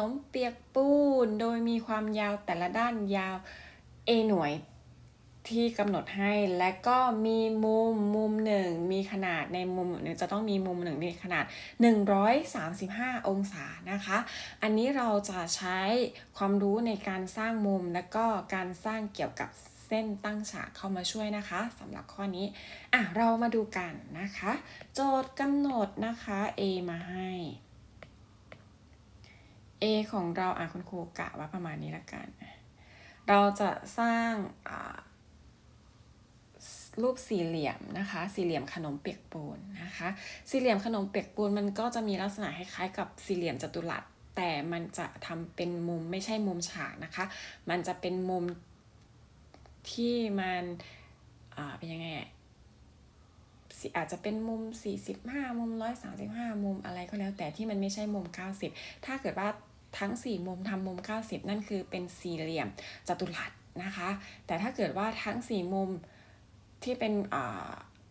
นมเปียกปูน โดยมีความยาวแต่ละด้านยาว a หน่วยที่กำหนดให้และก็มีมุมมุมหนึ่งมีขนาดในมุมหนึ่งจะต้องมีมุมหนึ่งมีขนาด 135 องศานะคะ อันนี้เราจะใช้ความรู้ในการสร้างมุมและก็การสร้างเกี่ยวกับเส้นตั้งฉากเข้ามาช่วยนะคะสำหรับข้อนี้อะเรามาดูกันนะคะ โจทย์กำหนดนะคะ A มาให้ A ของเราอะคุณครูกะว่าประมาณนี้ละกัน เราจะสร้างรูปสี่เหลี่ยมนะคะ สี่เหลี่ยมขนมเปียกปูนนะคะ สี่เหลี่ยมขนมเปียกปูนมันก็จะมีลักษณะคล้ายๆกับสี่เหลี่ยมจัตุรัส แต่มันจะทำเป็นมุมไม่ใช่มุมฉากนะคะ มันจะเป็นมุมที่มันอ่าเป็นยังไงอะสิอาจจะเป็นมุม 45 มุม 135 มุมอะไรก็แล้ว แต่ที่มันไม่ใช่มุม 90 ถ้าเกิดว่า ทั้ง 4 มุมทำมุม 90 นั่นคือเป็นสี่เหลี่ยมจัตุรัสนะคะ แต่ถ้าเกิดว่าทั้ง 4 มุมที่เป็น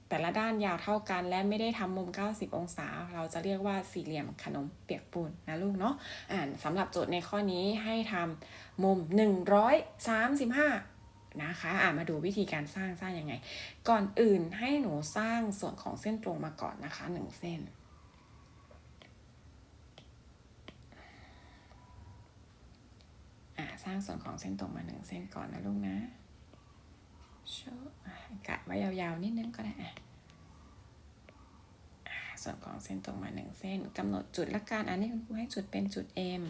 แต่ละด้านยาวเท่ากันและไม่ได้ทำมุม 90 องศา เราจะเรียกว่าสี่เหลี่ยมขนมเปียกปูนนะลูกเนาะอ่านสำหรับโจทย์ในข้อนี้ให้ทำมุม 135นะคะอ่ามาดูวิธีการสร้างสร้างยังไง ก่อนอื่นให้หนูสร้างส่วนของเส้นตรงมาก่อนนะคะหนึ่งเส้น อ่า สร้างส่วนของเส้นตรงมาหนึ่งเส้นก่อนนะลูกนะโชว์อะกะไว้ยาวๆนิดนึงก็ได้อะส่วนของเส้นตรงมาหนึ่งเส้นกำหนดจุดละกันอันนี้คุณครูให้จุดเป็นจุด M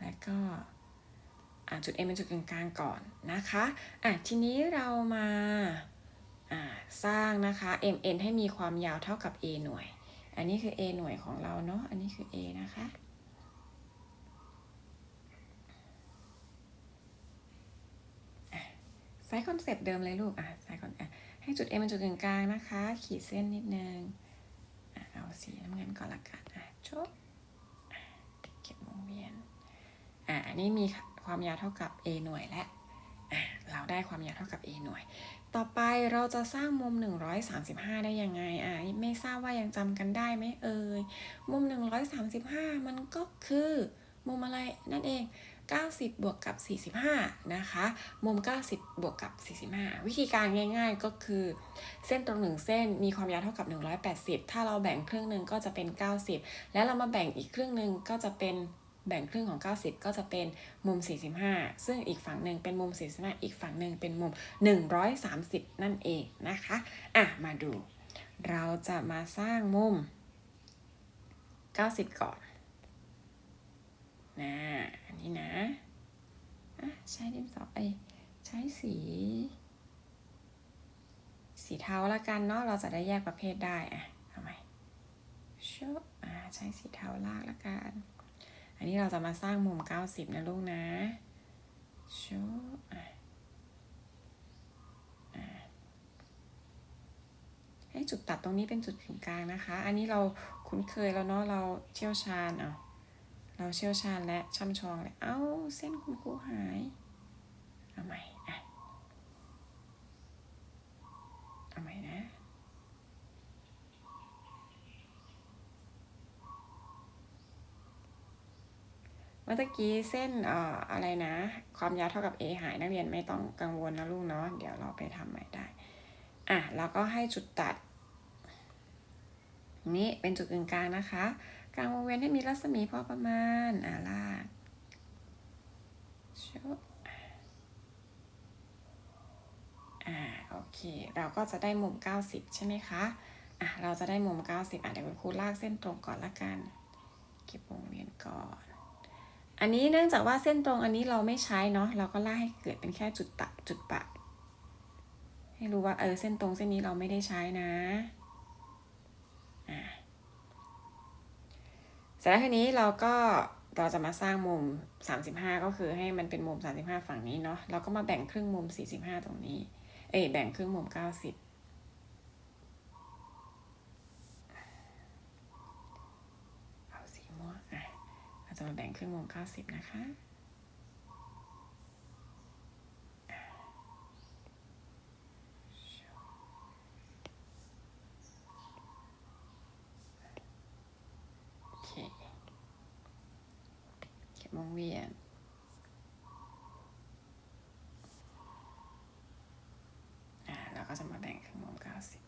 แล้วก็จุด M เป็นจุดกลางๆก่อนนะคะอะทีนี้เรามาสร้างนะคะ MN ให้มีความยาวเท่ากับ A หน่วย อันนี้คือ A หน่วยของเราเนาะ อันนี้คือ A นะคะอะใช้คอนเซปต์เดิมเลยลูกอะใช้คอนอะให้จุด M เป็นจุดกลางนะคะ ขีดเส้นนิดนึงอะเอาสีน้ำเงินก่อนละกันอะจบเก็บวงเวียนอะอันนี้มีความยาวเท่ากับ a หน่วยและอะเราได้ความยาวเท่ากับ a หน่วย ต่อไปเราจะสร้างมุม 135 ได้ยังไงอะไม่ทราบว่ายังจำกันได้ไหมเอ่ยมุม 135 มันก็คือมุมอะไรนั่นเอง 90 บวกกับ 45 นะคะ มุม 90 บวกกับ 45 วิธีการง่าย ๆ ก็คือ เส้นตรงหนึ่งเส้นมีความยาวเท่ากับ 180 ถ้าเราแบ่งครึ่งหนึ่งก็จะเป็น 90 แล้วเรามาแบ่งอีกครึ่งหนึ่งก็จะเป็นแบ่งครึ่งของ 90 ก็จะเป็นมุม 45 ซึ่งอีกฝั่งหนึ่งเป็นมุม 45 อีกฝั่งหนึ่งเป็นมุม 130 นั่นเองนะคะ อะ มาดู เราจะมาสร้างมุม 90 ก่อน นะอันนี้นะอะใช้ดินสอเอ้ยใช้สี สีเทาละกันเนาะเราจะได้แยกประเภทได้อะทำไมชอบอ่าใช้สีเทาลากละกัน อันนี้เราจะมาสร้างมุม 90 นะลูกนะชอบอะอะให้จุดตัดตรงนี้เป็นจุดกึ่งกลางนะคะ อันนี้เราคุ้นเคยแล้วเนาะ เราเชี่ยวชาญเอา เราเชี่ยวชาญและช่ำชองเลยเอ้า เส้นคุณครูหาย เอาใหม่อะเอาใหม่นะ เมื่อกี้เส้นเอ่ออะไรนะ ความยาวเท่ากับ a หายนักเรียนไม่ต้องกังวลนะลูกเนาะ เดี๋ยวเราไปทำใหม่ได้ อะ แล้วก็ให้จุดตัด นี้เป็นจุดกึ่งกลางนะคะ กลางวงเวียนให้มีรัศมีพอประมาณ อะลากชุบอ่าโอเค เราก็จะได้มุม 90 ใช่ไหมคะอะเราจะได้มุม 90 อะเดี๋ยวคุณครูลากเส้นตรงก่อนละกันเก็บวงเวียนก่อน อันนี้เนื่องจากว่าเส้นตรงอันนี้เราไม่ใช้เนาะเราก็ลากให้เกิดเป็นแค่จุดตัดจุดปะ ให้รู้ว่าเออเส้นตรงเส้นนี้เราไม่ได้ใช้นะ เสร็จแล้วทีนี้เราก็เราจะมาสร้างมุม 35 ก็คือให้มันเป็นมุม 35 ฝั่งนี้เนาะเราก็มาแบ่งครึ่งมุม 45 ตรงนี้ เอ้ยแบ่งครึ่งมุม 90เอาสีม่วงอะเราจะมาแบ่งครึ่งมุม 90 นะคะ โอเค วงเวียนอ่าเราก็จะมาแบ่งครึ่งมุมเก้าสิบ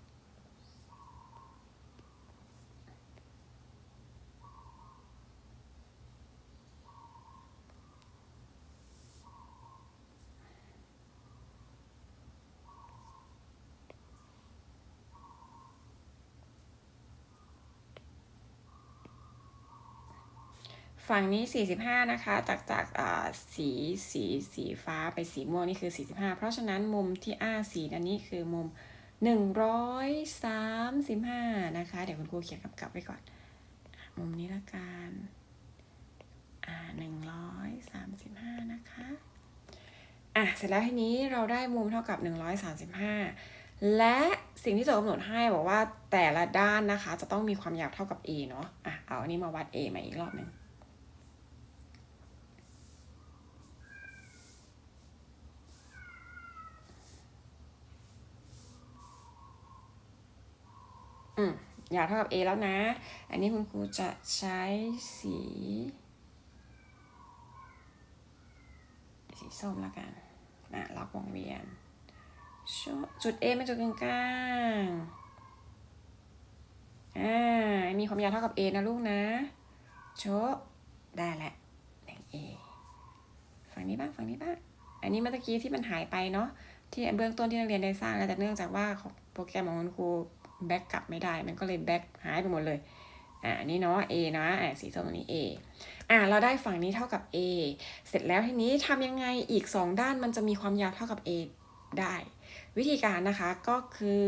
ฝั่งนี้ 45 นะคะ จากจากสีสีสีฟ้าไปสีม่วงนี่คือ 45 เพราะฉะนั้นมุมที่อ้าสีอันนี้คือมุม 135 นะคะ เดี๋ยวคุณครูเขียนกำกับไว้ก่อน มุมนี้ละกันอ่า135 นะคะอะเสร็จแล้วทีนี้เราได้มุมเท่ากับ 135 และสิ่งที่โจทย์กำหนดให้บอกว่าแต่ละด้านนะคะ จะต้องมีความยาวเท่ากับ a เนาะอะเอาอันนี้มาวัด a มาอีกรอบหนึ่ง อืมยาวเท่ากับ a แล้วนะ อันนี้คุณครูจะใช้สี สีส้มแล้วกันนะล็อกวงเวียนชวจุด A เป็นจุดกลางอ่า มีความยาวเท่ากับ A นะลูกนะโชได้แหละหนึ่ง A ฝั่งนี้บ้างฝั่งนี้บ้าง อันนี้เมื่อกี้ที่มันหายไปเนาะ ที่เบื้องต้นที่นักเรียนได้สร้างแล้วแต่เนื่องจากว่าของโปรแกรมของคุณครู แบ็กกลับไม่ได้ มันก็เลยแบ็กหายไปหมดเลย อ่านนี้เนาะ A นะอ่าสีส้มตรงนี้ A อ่าเราได้ฝั่งนี้เท่ากับ A เสร็จแล้วทีนี้ทำยังไงอีก 2 ด้านมันจะมีความยาวเท่ากับ A ได้ วิธีการนะคะก็คือ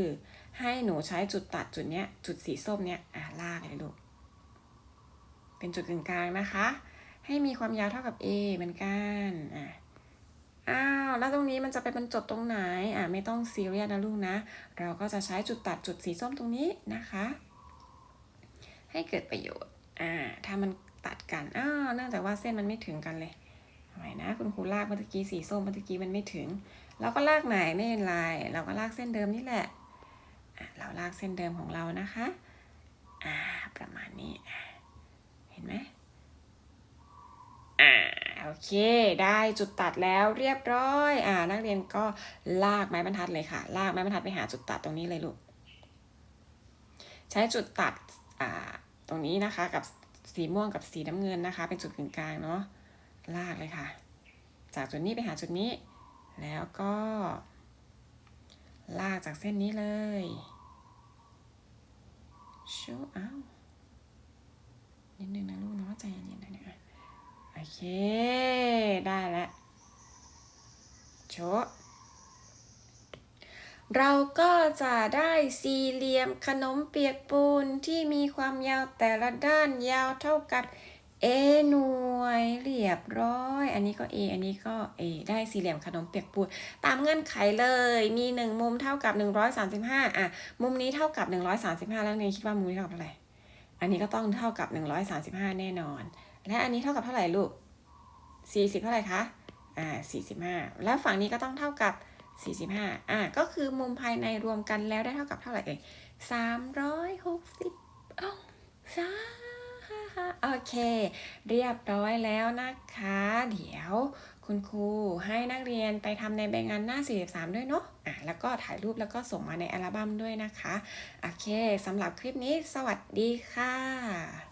ให้หนูใช้จุดตัดจุดเนี้ยจุดสีส้มเนี้ยอ่าลากเลยลูก เป็นจุดกึ่งกลางนะคะ ให้มีความยาวเท่ากับ A เหมือนกันอ่า อ้าวแล้วตรงนี้มันจะไปบรรจบตรงไหนอ่าไม่ต้องซีเรียสนะลูกนะ เราก็จะใช้จุดตัดจุดสีส้มตรงนี้นะคะ ให้เกิดประโยชน์อ่าถ้ามันตัดกันอ้าวเนื่องจากว่าเส้นมันไม่ถึงกันเลยทำไมนะคุณครูลากเมื่อกี้สีส้มเมื่อกี้มันไม่ถึง เราก็ลากไหนไม่เป็นไรเราก็ลากเส้นเดิมนี่แหละอะเราลากเส้นเดิมของเรานะคะอ่าประมาณนี้เห็นไหมอ่า โอเค ได้จุดตัดแล้วเรียบร้อย อ่า นักเรียนก็ลากไม้บรรทัดเลยค่ะ ลากไม้บรรทัดไปหาจุดตัดตรงนี้เลยลูก ใช้จุดตัด อ่า ตรงนี้นะคะ กับสีม่วงกับสีน้ำเงินนะคะ เป็นจุดกึ่งกลางเนาะ ลากเลยค่ะ จากจุดนี้ไปหาจุดนี้ แล้วก็ ลากจากเส้นนี้เลยชูอ้าวนิดนึงนะลูกเนาะใจเย็นๆนะเนี่ย โอเค ได้แล้วโชเราก็จะได้สี่เหลี่ยมขนมเปียกปูนที่มีความยาวแต่ละด้านยาวเท่ากับ a หน่วยเรียบร้อย อันนี้ก็ a อันนี้ก็ a ได้สี่เหลี่ยมขนมเปียกปูน ตามเงื่อนไขเลย มีหนึ่งมุมเท่ากับ 135 อะ มุมนี้เท่ากับ 135 แล้วเนี่ยคิดว่ามุมนี้เท่ากับเท่าไหร่อันนี้ก็ต้องเท่ากับ 135 แน่นอน และอันนี้เท่ากับเท่าไหร่ลูก 40 เท่าไหร่คะ อ่า 45 แล้วฝั่งนี้ก็ต้องเท่ากับ 45 อ่า ก็คือมุมภายในรวมกันแล้วได้เท่ากับเท่าไหร่เอ่ย360องศาโอเค เรียบร้อยแล้วนะคะ เดี๋ยวคุณครูให้นักเรียนไปทำในใบงานหน้า 43 ด้วยเนาะอะแล้วก็ถ่ายรูปแล้วก็ส่งมาในอัลบั้มด้วยนะคะ โอเคสำหรับคลิปนี้สวัสดีค่ะ